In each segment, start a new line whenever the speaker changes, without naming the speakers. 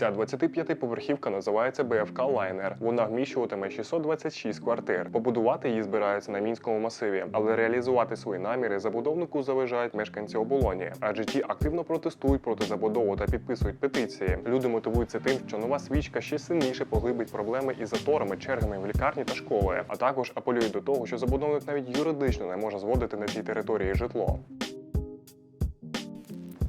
Ця 25-поверхівка називається БФК Лайнер. Вона вміщуватиме 626 квартир. Побудувати її збираються на мінському масиві, але реалізувати свої наміри забудовнику заважають мешканці оболоні, адже ті активно протестують проти забудови та підписують петиції. Люди мотивуються тим, що нова свічка ще сильніше поглибить проблеми із заторами, чергами в лікарні та школи, а також апелюють до того, що забудовник навіть юридично не може зводити на цій території житло.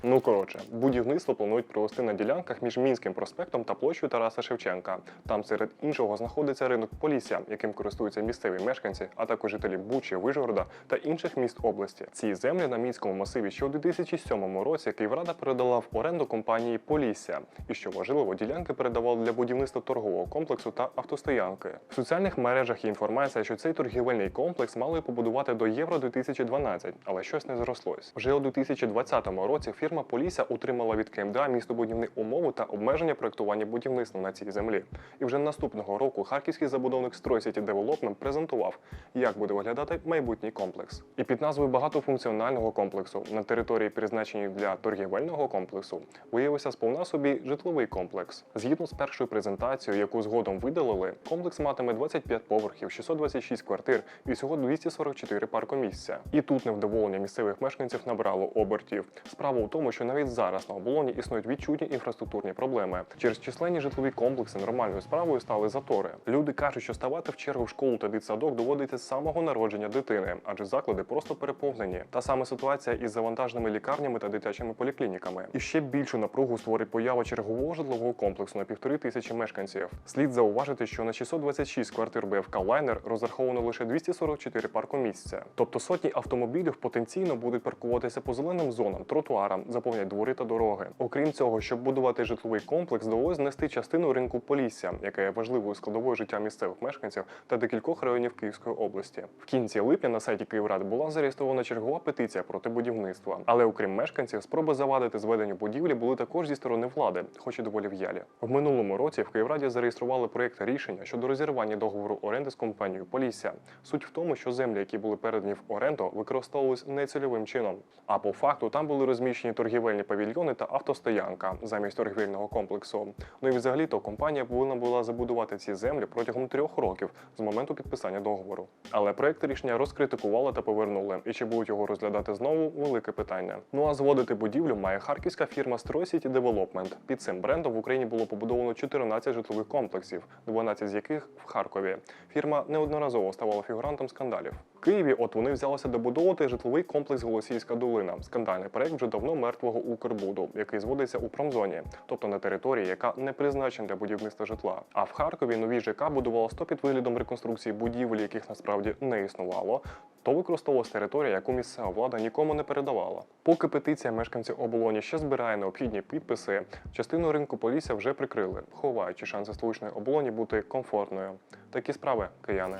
Ну коротше, будівництво планують провести на ділянках між Мінським проспектом та площею Тараса Шевченка. Там серед іншого знаходиться ринок Полісся, яким користуються місцеві мешканці, а також жителі Бучі, Вижгорода та інших міст області. Ці землі на мінському масиві ще у 2007 році Київрада передала в оренду компанії Полісся. І що важливо, ділянки передавали для будівництва торгового комплексу та автостоянки. В соціальних мережах є інформація, що цей торгівельний комплекс мали побудувати до Євро 2012, але щось не зрослось. Вже у 2020 році фірма Полісся отримала від КМДА містобудівні умови та обмеження проектування будівництва на цій землі. І вже наступного року харківський забудовник Строй City Development презентував, як буде виглядати майбутній комплекс. І під назвою багатофункціонального комплексу на території, призначеній для торгівельного комплексу, виявився сповна собі житловий комплекс. Згідно з першою презентацією, яку згодом видалили, комплекс матиме 25 поверхів, 626 квартир і всього 244 паркомісця. І тут невдоволення місцевих мешканців набрало обертів. Справа у тому, що навіть зараз на оболоні існують відчутні інфраструктурні проблеми. Через численні житлові комплекси нормальною справою стали затори. Люди кажуть, що ставати в чергу в школу та дитсадок доводиться з самого народження дитини, адже заклади просто переповнені. Та саме ситуація із завантаженими лікарнями та дитячими поліклініками. І ще більшу напругу створить поява чергового житлового комплексу на півтори тисячі мешканців. Слід зауважити, що на 626 квартир БФК Лайнер розраховано лише 244 паркомісця. Тобто сотні автомобілів потенційно будуть паркуватися по зеленим зонам, тротуарам, заповнять дворі та дороги. Окрім цього, щоб будувати житловий комплекс, довелось знести частину ринку Полісся, яка є важливою складовою життя місцевих мешканців та декількох районів Київської області. В кінці липня на сайті Київради була зареєстрована чергова петиція проти будівництва. Але окрім мешканців, спроби завадити зведенню будівлі були також зі сторони влади, хоч і доволі в'ялі. В минулому році в Київраді зареєстрували проєкт рішення щодо розірвання договору оренди з компанією Полісся. Суть в тому, що землі, які були передані в оренду, використовувались нецільовим чином. А по факту там були розміщені торгівельні павільйони та автостоянка замість торгівельного комплексу. Ну і взагалі то компанія повинна була забудувати ці землі протягом трьох років з моменту підписання договору. Але проект рішення розкритикували та повернули. І чи будуть його розглядати знову велике питання. Ну а зводити будівлю має харківська фірма Строй City Development. Під цим брендом в Україні було побудовано 14 житлових комплексів, 12 з яких в Харкові. Фірма неодноразово ставала фігурантом скандалів. Києві от вони взялися добудовувати житловий комплекс Голосіївська долина. Скандальний проект вже давно мертвого Укрбуду, який зводиться у промзоні, тобто на території, яка не призначена для будівництва житла. А в Харкові нові ЖК будувало 100 під виглядом реконструкції будівель, яких насправді не існувало. То використовувалась територія, яку місцева влада нікому не передавала. Поки петиція мешканців оболоні ще збирає необхідні підписи, частину ринку Полісся вже прикрили, ховаючи шанси столичної оболоні бути комфортною. Такі справи, кияни.